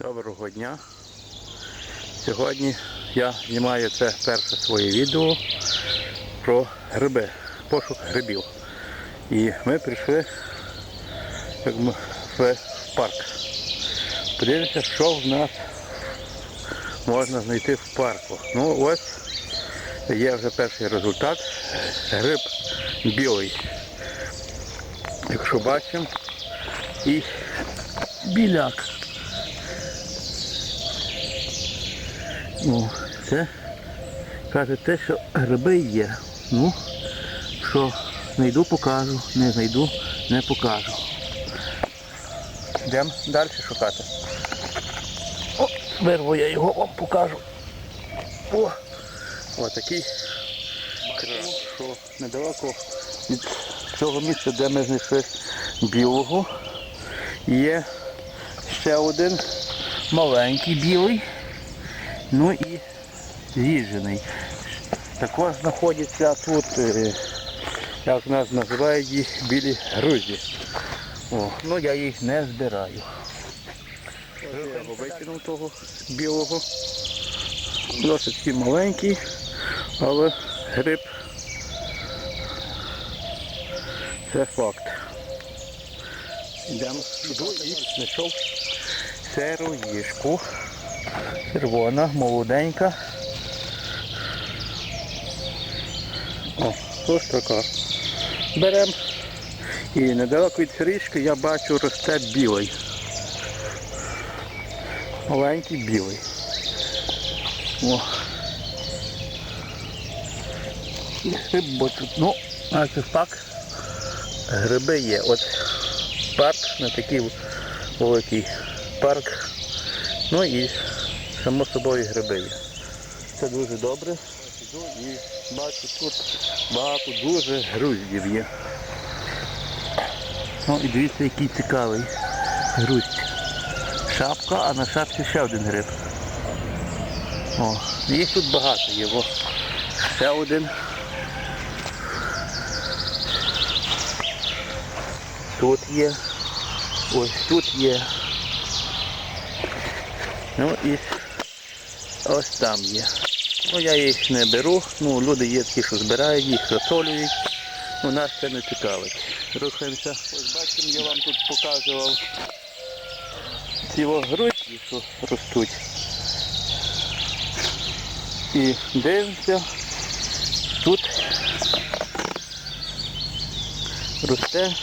Доброго дня. Сьогодні я знімаю це перше своє відео про гриби, пошук грибів. І ми прийшли як ми, в парк. Подивимося, що в нас можна знайти в парку. Ну ось є вже перший результат. Гриб білий. Якщо бачимо, і біляк. Ну, це каже те, що гриби є. Ну, що знайду, покажу, не знайду, не покажу. Йдемо далі шукати. О, вирву я його, вам покажу. О, отакий крас, що недалеко від цього місця, де ми знайшли білого, є ще один маленький білий. Ну і з'їжджений. Також знаходяться тут, е, як нас називають їх, білі грузі. О, ну я їх не збираю. Я його викинув того білого. Досить маленький, але гриб це факт. Йдемо і знайшов сироїшку. Червона, молоденька. О, ось така. Беремо. І недалеко від сирічки я бачу росте білий. Маленький білий. О. І бо тут, ну, це пак гриби є. От парк на такий великий парк. Ну і само собою гриби є. Це дуже добре. І бачу тут багато дуже груздів є. Ну і дивіться, який цікавий груздь. Шапка, а на шапці ще один гриб. О, їх тут багато є. О, ще один. Тут є. Ось тут є. Ну і ось там є. Ну я їх не беру. Ну, люди є такі, що збирають, їх засолюють. Ну, нас це не цікавить. Рухаємося. Ось бачимо, я вам тут показував ці огрузки, що ростуть. І дивимося. Тут росте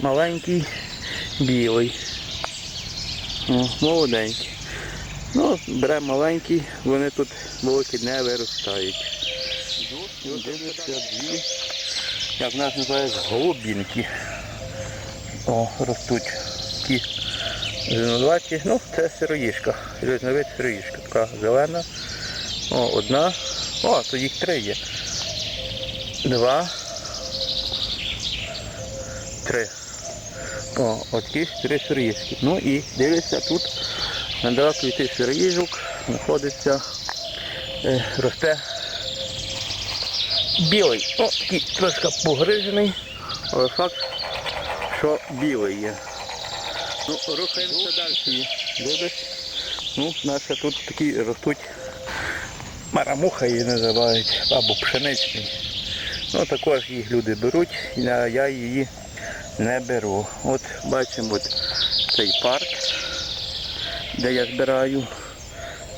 маленький білий. О, молоденький. Ну, беремо маленький, вони тут великі не виростають. Дві, як нас називають, голубінки. О, ростуть такі зеленуваті. Ну, це сироїшка. Різновид сироїшка. Така зелена. О, одна. О, то їх три є. Два. Три. О, от такі три сироїшки. Ну і дивіться, тут недалеко від тих сироїжок знаходиться, е, росте білий. О, такий трошки погрижений, але факт, що білий є. Ну, рухаємося далі. Дивись. Ну, у тут такі ростуть марамуха її називають, або пшеничний. Ну, також їх люди беруть, а я її не беру. От бачимо от цей парк, де я збираю.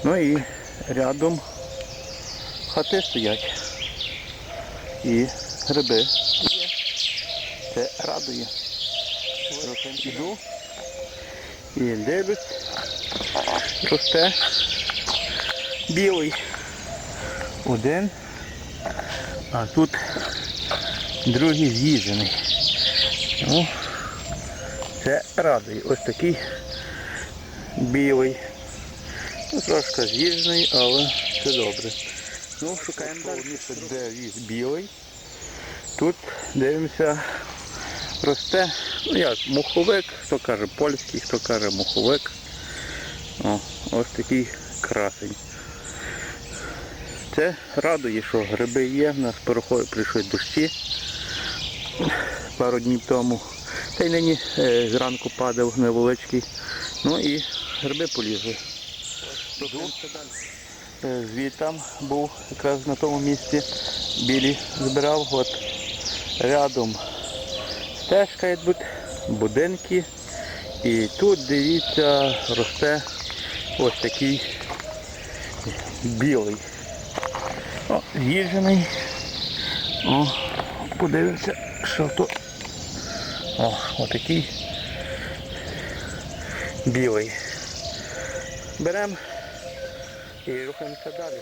Ну і рядом хати стоять. І гриби є. Це радує. Іду і дивлюсь, росте білий. Один, а тут другий з'їжджений. Ну, це радує. Ось такий білий. Ну, трошки з'їжджений, але це добре. Ну, шукаємо далі. Місце, де він білий. Тут дивимося, росте, ну як, муховик, хто каже польський, хто каже муховик. О, ось такий красень. Це радує, що гриби є, в нас переходить, прийшли дощі пару днів тому. Та й нині е, зранку падав невеличкий. Ну і гриби полізли. Е, Звідтам був якраз на тому місці білі збирав. От рядом стежка йдуть, будинки. І тут, дивіться, росте ось такий білий. О, з'їжджений. О, подивимося, що то. О, отакий білий. Беремо і рухаємося далі.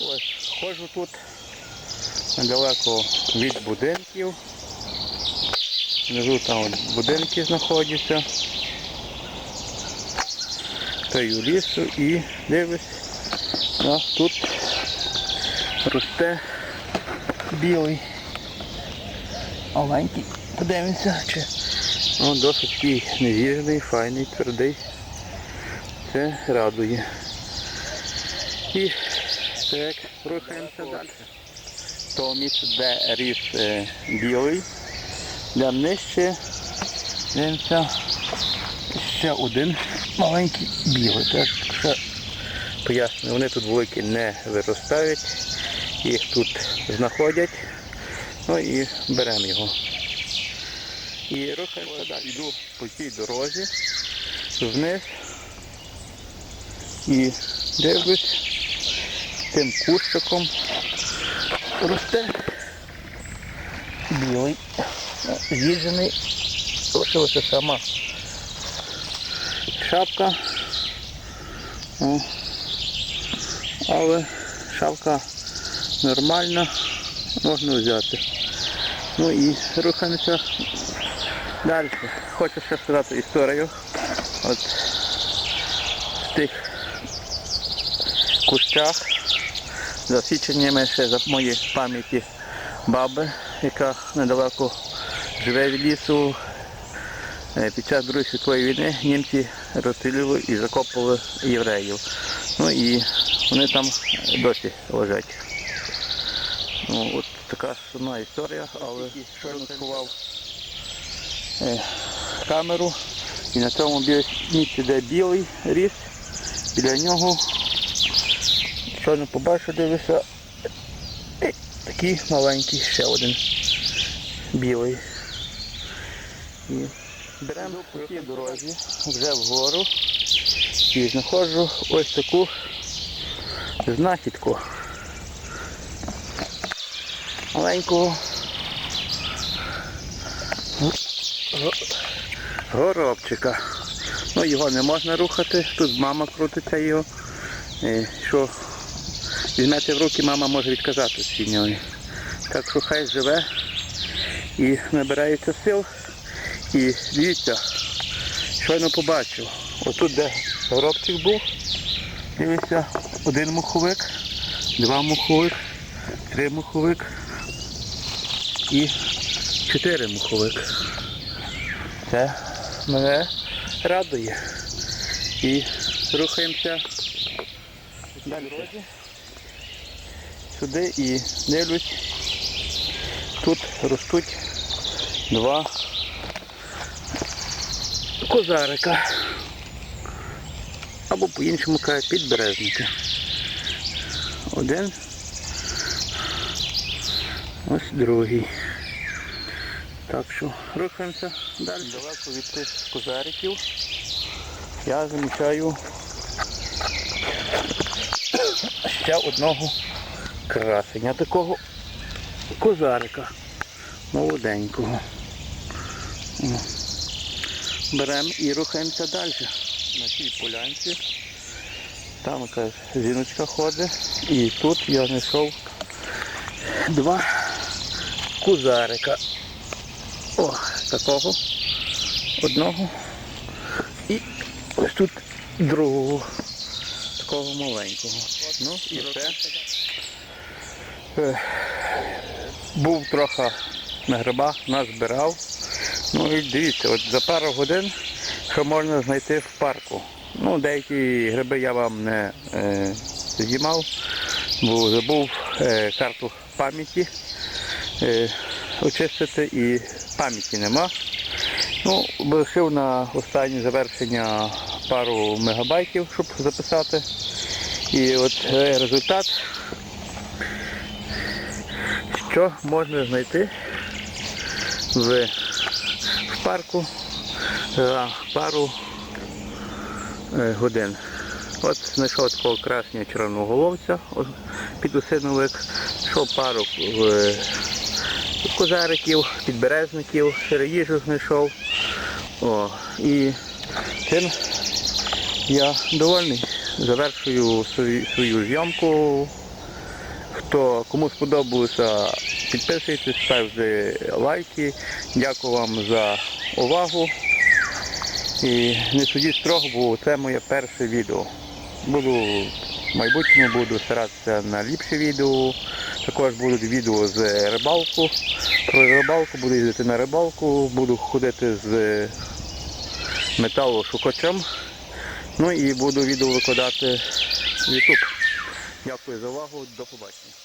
Ось, ходжу тут недалеко від будинків. Внизу там будинки знаходяться. Стою лісу і дивлюсь, а тут росте білий. Маленький. Подивимося, чи ну, досить такий невірний, файний, твердий. Це радує. І так, рухаємося далі. То місце, де ріс е, білий, де нижче, дивимося, ще один маленький білий. Так, ще поясню, вони тут великі не виростають, їх тут знаходять, ну і беремо його. І рухаємося далі. Йду по тій дорозі вниз і дивлюсь тим кущиком росте білий, з'їджений, лишилася сама шапка. О. Але шапка нормальна, можна взяти. Ну і рухаємося далі. Хочу ще сказати історію. От тих кущах за свідченнями ще за моєї пам'яті баби, яка недалеко живе від лісу. Е, Під час Другої світової війни німці розстрілювали і закопували євреїв. Ну і вони там досі лежать. Ну, от така сумна історія, але щойно сховав камеру і на цьому місці, де білий ріс, біля нього щойно побачив, дивився е, такий маленький ще один білий. І беремо по цій дорозі вже вгору і знаходжу ось таку знахідку. Маленького горобчика. Ну, його не можна рухати, тут мама крутиться його. Е, Що візьмете в руки, мама може відказатися від. Так що хай живе і набирається сил. І дивіться, щойно побачив. Отут, де горобчик був, дивіться, один муховик, два муховик, три муховик і чотири муховик. Це мене радує. І рухаємося далі. Сюди і дивлюсь. Тут ростуть два козарика. Або по-іншому кажуть підберезники. Один. Ось другий. Так що рухаємося далі. Далеко від тих козариків я замічаю ще одного красення, такого козарика молоденького. Беремо і рухаємося далі. На цій полянці. Там якась жіночка ходить. І тут я знайшов два кузарика. О, такого. Одного. І ось тут другого. Такого маленького. Ну і це. Е, Був трохи на грибах, назбирав. Ну і дивіться, от за пару годин що можна знайти в парку. Ну, деякі гриби я вам не е, знімав, бо забув е, карту пам'яті е, очистити і пам'яті нема. Ну, лишив на останнє завершення пару мегабайтів, щоб записати. І от е, результат, що можна знайти в, в парку за пару е, годин. От знайшов такого красного чорноголовця о, підосиновик, знайшов пару е, козариків, підберезників, сироїжу знайшов. О, і цим я довольний. Завершую свою, свою зйомку. Хто кому сподобалося, підписуйтесь, ставте лайки. Дякую вам за увагу. І не судіть строго, бо це моє перше відео. Буду в майбутньому буду старатися на ліпше відео. Також будуть відео з рибалку. Про рибалку буду їздити на рибалку, буду ходити з металошукачем. Ну і буду відео викладати в YouTube. Дякую за увагу, до побачення.